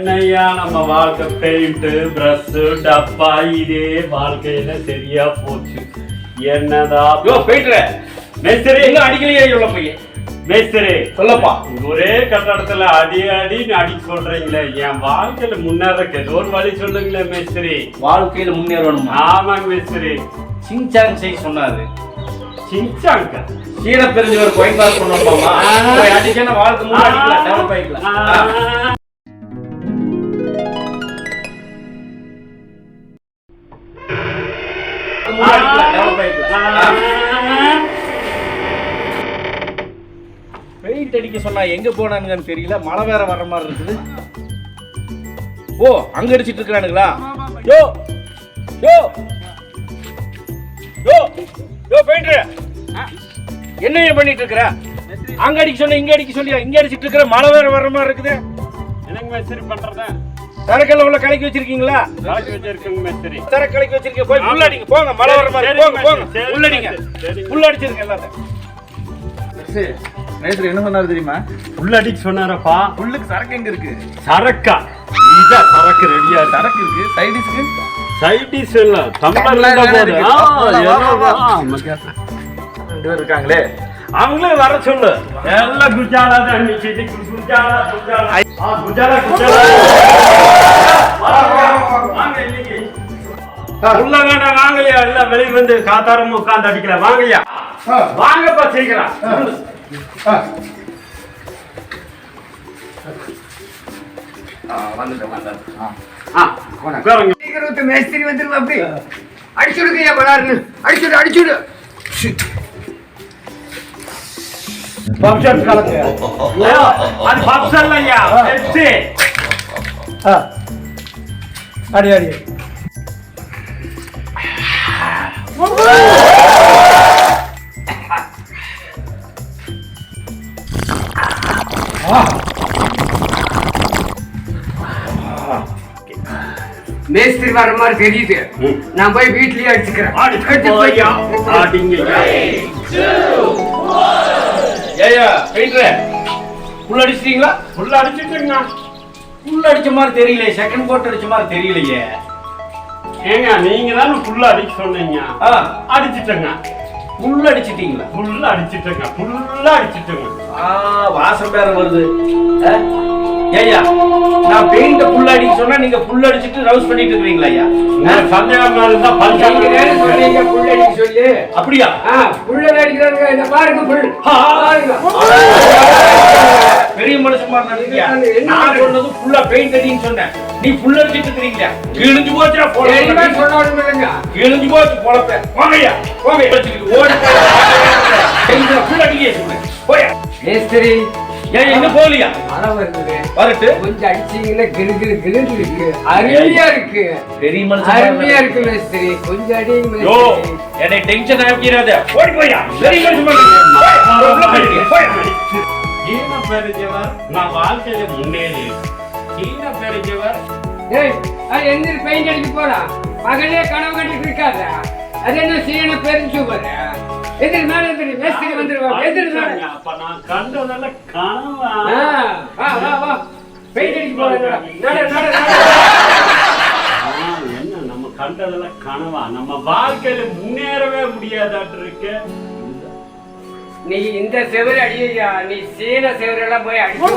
என்னையா நம்ம வாழ்க்கை பெயிண்ட் பிரஷ் டப்பா இதே வாழ்க்கையில சரியா போச்சு? என்னடா? யோ போயிட்டு மேஸ்திரி. எங்க அடிக்கலையே இவ்வளவு பையன். மேஸ்திரி சொல்லப்பா. ஒரே கட்டடத்துல அடி அடின்னு அடி சொல்றீங்களே என் வாழ்க்கையில முன்னேறக்கு ஏதோ ஒரு வழி சொல்லுங்களேன் மேஸ்திரி. வாழ்க்கையில முன்னேறணுமா? ஆமாங்க மேஸ்திரி. சிங்சாங் செய்ய சொன்னாரு. சிங்சாங்க சீன தெரிஞ்சவர் கோயில் கிளாஸ் பண்ணணுமாமா போய் அடிச்சேன்னா வாழ்க்கை டெவலப் ஆயிக்கலாம் ஆ. பெயிண்ட் அடிக்க சொன்னா எங்க போனானுங்கன்னு தெரியல. மழை வேற வர்ற மாதிரி இருக்குது. ஓ அங்க அடிச்சிட்டு இருக்கானுங்களா யோ யோ யோ யோ பெயிண்டர் என்ன ஏன் பண்ணிட்டு இருக்கிற? அங்க அடிக்க சொன்ன இங்க அடிக்க சொல்லியா? இங்க அடிச்சிட்டு இருக்கிற மழை வேற வர்ற மாதிரி இருக்குது. என்னங்க மேஸ்திரி பண்றத? உள்ள கலக்கி வச்சிருக்கீங்களா? கலக்கி வச்சிருக்கேங்க மேஸ்திரி. கலக்கி வச்சிருக்கீங்க. போய் உள்ள அடிங்க. போங்க மழை வர்ற மாதிரி. போங்க போங்க. உள்ள அடிங்க. உள்ள அடிச்சிருங்க எல்லாத்தையும். நேற்று என்ன சொன்னாரு தெரியுமா? உள்ள அடிக்க சொன்னாரப்பா. புல்லுக்கு சரக்கு எங்க இருக்கு? சரக்கா? இதான் சரக்கு ரெடியா சரக்கு இருக்கு. சைடிஸ்க்கு சைடிஸ் இல்ல தம்பா தம்பா இருந்தா வேற போதும். இருக்கு. ஆ, வா, வா, எல்லாம் வா. வா. ஆமாங்க. ரெண்டு பேர் இருக்காங்களே. அவங்களே வர சொல்லு. எல்லாம் குஜாலா தான் குஜாலா குஜாலா. குஜாலா உள்ள வேண்டாம் வாங்கலையா எல்லாம் வெளிய வந்து காத்தாரம் உட்கார்ந்து அடிக்கல. வாங்கய்யா. வாங்கப்பா சீக்கிரம். வந்துட்டேன் வந்துட்டேன். சீக்கிரம் மேஸ்திரி வந்துருவா அப்படி அடிச்சுடுங்கய்யா பலாருன்னு. அடிச்சுடு அடிச்சுடு ஃபங்க்ஷன் கலக்கு ஐயோ, அது பப்ஸ் இல்லையா பெப்சி அடி அடி மேஸ்திரி வர மாதிரி தெரியுது நான் போய் வீட்லயே அடிச்சுக்கிறேன் அடிச்சு ஏயா பெயிண்டர் உள்ள அடிச்சிட்டீங்களா? உள்ள அடிச்ச மாதிரி தெரியல செகண்ட் கோட் அடிச்ச மாதிரி தெரியலையே. ஏங்க நீங்க தானே புல்ல அடிக்க சொன்னீங்க. அடிச்சிட்டங்க. உள்ள அடிச்சிட்டீங்களா? புல்ல அடிச்சிட்டங்க. புல்ல அடிச்சிட்டங்க. ஆ வாசம் வேற வருது. ஏய்யா நான் பெயிண்ட புல்ல அடிக்க சொன்னா நீங்க புல்ல அடிச்சிட்டு ரவுஸ் பண்ணிட்டு இருக்கீங்களா ஐயா? உங்களுக்கு சந்தேகமா இருந்தா பஞ்சாயத்து சொன்னீங்க புல் அடிக்க சொல்லி. அப்படியா? ஆ புல்ல அடிக்கிறாங்க இந்த பாருங்க புல் பெரிய மனுஷன் மாதிரி நான் சொன்னது ஃபுல்லா பெயிண்ட் அடின்னு சொன்னேன். நீ புல்ல அடிச்சிட்டு இருக்கீங்களா? கிழிஞ்சு போல சொன்னோம் இல்லைங்க கிழிஞ்சு போச்சு பொழப்ப போங்க வச்சுக்கிட்டு ஓடி புல்ல அடிக்க சொன்னேன் போயா. மேஸ்திரி ஏன் இன்னும் போகலையா? மழை வருது வரட்டு. கொஞ்சம் அடிச்சீங்கன்னா கிரு கிரு கிருன்னு இருக்கு. அருமையா இருக்கு. பெரிய மனுஷன் அருமையா இருக்கு மேஸ்திரி கொஞ்சம் அடிங்க யோ என்னை டென்ஷன் ஆக்கிறாத ஓடி போயா பெரிய மனுஷன் பெருஞ்சவர் நான் வாழ்க்கையில முன்னேறி சீன பெருஞ்சவர் ஏய் அது எந்த பெயிண்ட் அடிக்க போலாம் பகலே கனவு கண்டிட்டு இருக்காத? அது என்ன சீன பெருஞ்சு பாரு எதிர் மேல எதிர் மேஸ்திரி வந்துருவா எதிர் மேல. அப்ப நான் கண்டதெல்லாம் கனவா ஆ, வா வா வா. பெயிண்ட் அடிக்க போலாம் நட நட நட. ஆ, என்ன நம்ம கண்டதெல்லாம் கனவா? நம்ம வாழ்க்கையில முன்னேறவே முடியாதாட்டு இருக்கு? நீ இந்த செவரு அடியா நீ சீன செவரெல்லாம் போய் அடிச்சு